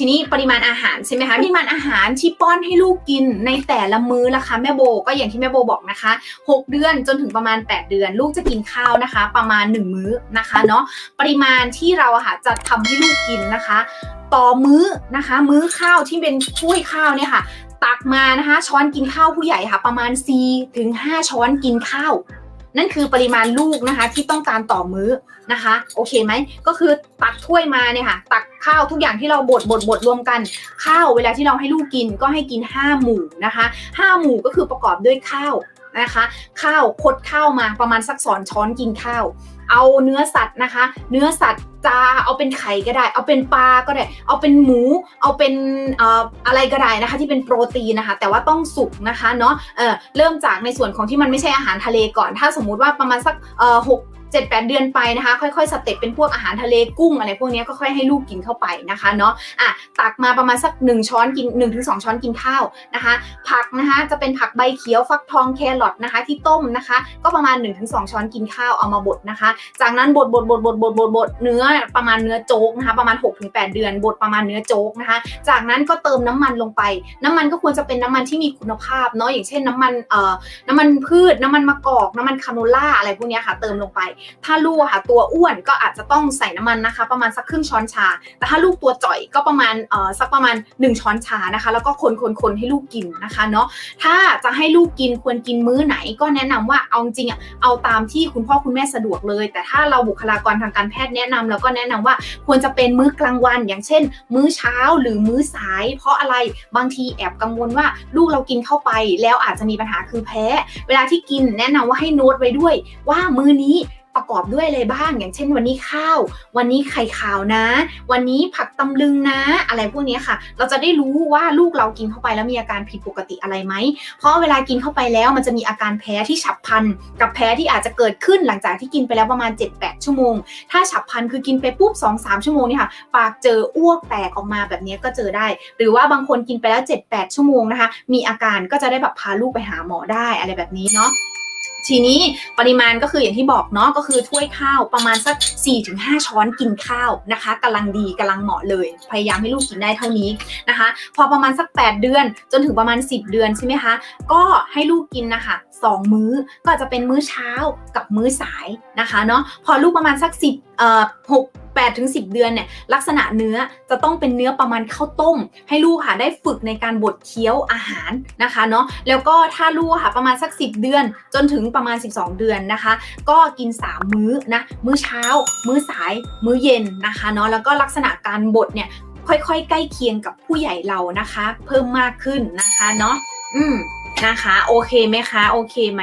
ทีนี้ปริมาณอาหารใช่ไหมคะปริมาณอาหารที่ป้อนให้ลูกกินในแต่ละมื้อนะคะแม่โบก็อย่างที่แม่โบบอกนะคะ 6 เดือนจนถึงประมาณ 8 เดือน ลูกจะกินข้าวนะคะ ประมาณ 1 มื้อนะคะเนาะปริมาณที่เราอะค่ะจะทำให้ลูกกินนะคะ ต่อมื้อนะคะ มื้อข้าวที่เป็นถ้วยข้าวเนี่ยค่ะ ตักมานะคะ ช้อนกินข้าวผู้ใหญ่ค่ะ ประมาณ4ถึง5ช้อนกินข้าว นั่นคือปริมาณลูกนะคะ ที่ต้องการต่อมื้อนะคะ โอเคไหมก็คือตักถ้วยมาเนี่ยค่ะ ตักข้าวทุกอย่างที่เราบดบดบดรวมกัน ข้าวเวลาที่เราให้ลูกกินก็ให้กิน 5 หมู่นะคะ 5 หมู่ก็คือประกอบด้วยข้าวนะคะ ข้าวคดข้าวมาประมาณสักสอนช้อนกินข้าว เอาเนื้อสัตว์นะคะ เนื้อสัตว์จะเอาเป็นไข่ก็ได้ เอาเป็นปลาก็ได้ เอาเป็นหมู เอาเป็นออะไรก็ได้นะคะ ที่เป็นโปรตีนนะคะ แต่ว่าต้องสุกนะคะเนาะเเริ่มจากในส่วนของที่มันไม่ใช่อาหารทะเลก่อน ถ้าสมมุติว่าประมาณสักหก เจ็ดแปดเดือนไปนะคะ ค่อยๆสเต็ปเป็นพวกอาหารทะเลกุ้งอะไรพวกนี้ก็ค่อยให้ลูกกินเข้าไปนะคะเนาะอะตักมาประมาณสัก 1 ช้อนกิน 1-2ถึงช้อนกินข้าวนะคะ ผักนะคะจะเป็นผักใบเขียวฟักทองแครอทนะคะที่ต้มนะคะ ก็ประมาณ 1-2 ช้อนกินข้าวเอามาบดนะคะ จากนั้นบดบดบดบดบดบดบดเนื้อประมาณเนื้อโจ๊กนะคะประมาณ 6-8 เดือนบดประมาณเนื้อโจ๊กนะคะ จากนั้นก็เติมน้ำมันลงไป น้ำมันก็ควรจะเป็นน้ำมันที่มีคุณภาพเนาะอย่างเช่นน้ำมันเอ่อน้ำมันพืช น้ำมันมะกอก น้ำมันคาโนล่าอะไรพวกนี้ค่ะ เติมลงไปถ้าลูกค่ะตัวอ้วนก็อาจจะต้องใส่น้ำมันนะคะ ประมาณสักครึ่งช้อนชา แต่ถ้าลูกตัวจ่อยก็ประมาณเอ่อสักประมาณ 1 ช้อนชานะคะ แล้วก็คนคนคนให้ลูกกินนะคะเนาะถ้าจะให้ลูกกินควรกินมื้อไหน ก็แนะนำว่าเอาจริงอะเอาตามที่คุณพ่อคุณแม่สะดวกเลย แต่ถ้าเราบุคลากรทางการแพทย์แนะนำเราก็แนะนำว่าควรจะเป็นมื้อกลางวัน อย่างเช่น มื้อเช้าหรือมื้อสาย เพราะอะไรบางทีแอบกังวลว่าลูกเรากินเข้าไป แล้วอาจจะมีปัญหาคือแพ้ เวลาที่กินแนะนำว่าให้โน้ตไว้ด้วยว่ามื้อนี้ประกอบด้วยอะไรบ้าง อย่างเช่นวันนี้ข้าว วันนี้ไข่ขาวนะ วันนี้ผักตำลึงนะ อะไรพวกนี้ค่ะ เราจะได้รู้ว่าลูกเรากินเข้าไปแล้วมีอาการผิดปกติอะไรไหม เพราะเวลากินเข้าไปแล้วมันจะมีอาการแพ้ที่ฉับพลัน กับแพ้ที่อาจจะเกิดขึ้นหลังจากที่กินไปแล้วประมาณ 7-8 ชั่วโมง ถ้าฉับพลันคือกินไปปุ๊บ2-3 ชั่วโมงนี่ค่ะปากเจออ้วกแตกออกมาแบบนี้ก็เจอได้ หรือว่าบางคนกินไปแล้ว 7-8 ชั่วโมงนะคะ มีอาการก็จะได้แบบพาลูกไปหาหมอได้อะไรแบบนี้เนาะ ทีนี้ปริมาณก็คืออย่างที่บอกเนาะก็คือถ้วยข้าวประมาณสัก 4-5 ช้อนกินข้าวนะคะกำลังดีกำลังเหมาะเลย พยายามให้ลูกกินได้เท่านี้นะคะ พอประมาณสัก 8 เดือน จนถึงประมาณ 10 เดือนใช่ไหมคะ ก็ให้ลูกกินนะคะ2มื้อก็จจะเป็นมื้อเช้ากับมื้อสายนะคะเนาะพอลูกประมาณสัก10เอ่อ6 8ถึง10 เดือนเนี่ยลักษณะเนื้อจะต้องเป็นเนื้อประมาณข้าวต้ม ให้ลูกค่ะได้ฝึกในการบดเคี้ยวอาหารนะคะเนาะแล้วก็ถ้าลูกค่ะประมาณสัก 10 เดือน จนถึงประมาณ 12 เดือนนะคะ ก็กิน 3 มื้อนะมื้อเช้า มื้อสาย มื้อเย็นนะคะเนาะแล้วก็ลักษณะการบดเนี่ยค่อยๆ ใกล้เคียงกับผู้ใหญ่เรานะคะ เพิ่มมากขึ้นนะคะเนาะอืมนะคะ โอเคไหมคะ โอเคไหม